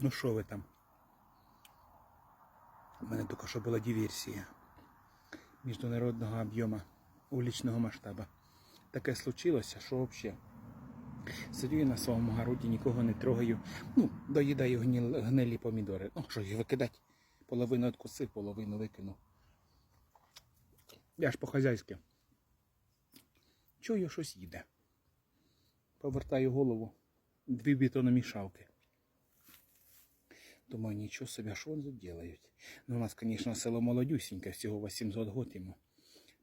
Ну що ви там? У мене тільки що була диверсія міжнародного об'єму улічного масштабу. Таке случилося, що взагалі. Сидю я на своєму городі, нікого не трогаю. Ну, доїдаю гнилі помідори. Ну, що їх викидати? Половину откусив, половину викинув. Я ж по-хазяйськи. Чую, щось їде. Повертаю голову. Дві бетономішалки. Думаю, нічого собі, що вони тут делають? Ну, у нас, звісно, село молодюсіньке, всього 800 год йому.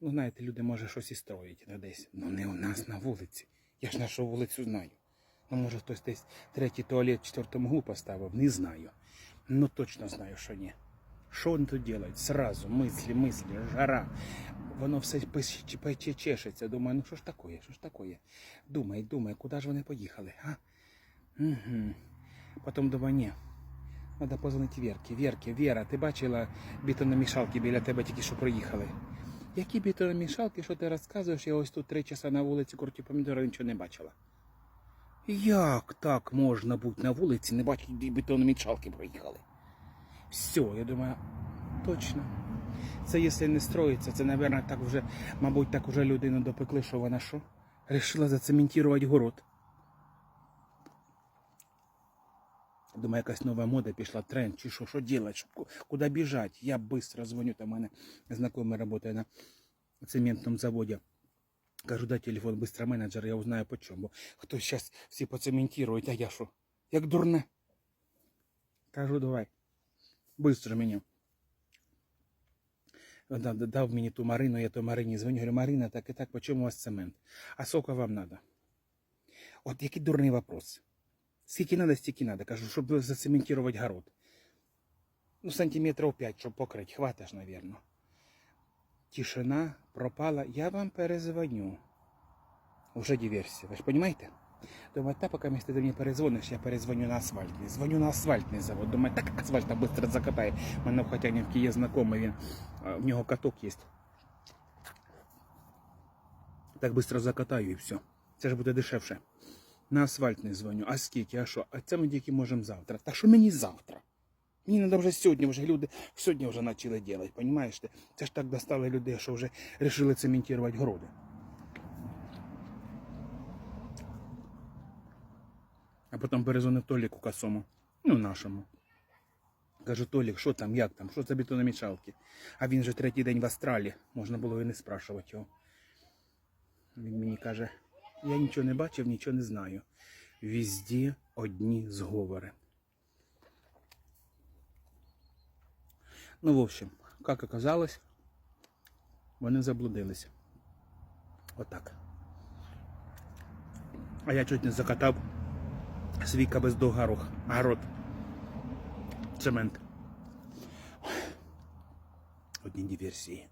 Ну, знаєте, люди, може, щось і строять да, десь. Ну, не у нас на вулиці. Я ж нашу вулицю знаю. Ну, може, хтось десь третій туалет четвертому углу поставив, не знаю. Ну, точно знаю, що ні. Що вони тут делають? Сразу, мислі, мислі, жара. Воно все пече, чешеться. Думаю, ну що ж таке, що ж таке? Думай, думай, куди ж вони поїхали, а? Угу. Потім думаю, ні. Треба позвонити Вірки. Вірки, Віра, ти бачила бетономішалки біля тебе тільки що проїхали? Які бетономішалки, що ти розказуєш? Я ось тут три часа на вулиці курті помідори нічого не бачила. Як так можна бути на вулиці, не бачити, де бетономішалки проїхали? Все, я думаю, точно. Це якщо не строїться, це, мабуть, так вже, мабуть, так вже людину допекли, що вона що? Рішила зацементувати город. Думаю, якась нова мода пішла, тренд, чи що, що делать, куди біжать. Я швидко дзвоню, там у мене знайомий працює на цементному заводі. Кажу, дай телефон, быстро менеджер, я узнаю по чому. Хтось зараз всі поцементують, а я що? Як дурне. Кажу, давай. Быстро мені. Да- да- Дав мені ту Марину, я ту Марині дзвоню, говорю, Марина, так і так, по чому у вас цемент? А сока вам надо? От який дурний вопрос. Скільки надо, стільки надо. Кажу, щоб зацементувати город. Ну, сантиметрів 5, щоб покрити. Хватиш, навірно. Тишина пропала. Я вам перезвоню. Уже диверсія. Ви ж розумієте? Думаю, та поки ти до мене перезвониш, я перезвоню на асфальтний. Дзвоню на асфальтний завод. Думаю, так асфальт швидко закатає. У мене в Хотянівці є знайомий, він, в нього каток є. Так швидко закатаю і все. Це ж буде дешевше. На асфальт не дзвоню. А скільки, а що? А це ми тільки можемо завтра. Та що мені завтра? Мені треба вже сьогодні, вже люди сьогодні вже почали робити, розумієш? Це ж так достали людей, що вже вирішили цементувати городи. А потім перезвонив Толіку косому, ну нашому. Кажу, Толік, що там, як там, що за бетономішалки? А він же третій день в Астралі, можна було і не спрашувати його. Він мені каже, я нічого не бачив, нічого не знаю. Візді одні зговори. Ну, в общем, як оказалось, вони заблудилися. Отак. А я чуть не закатав свій кабездогорох, город. Цемент. Одні диверсії.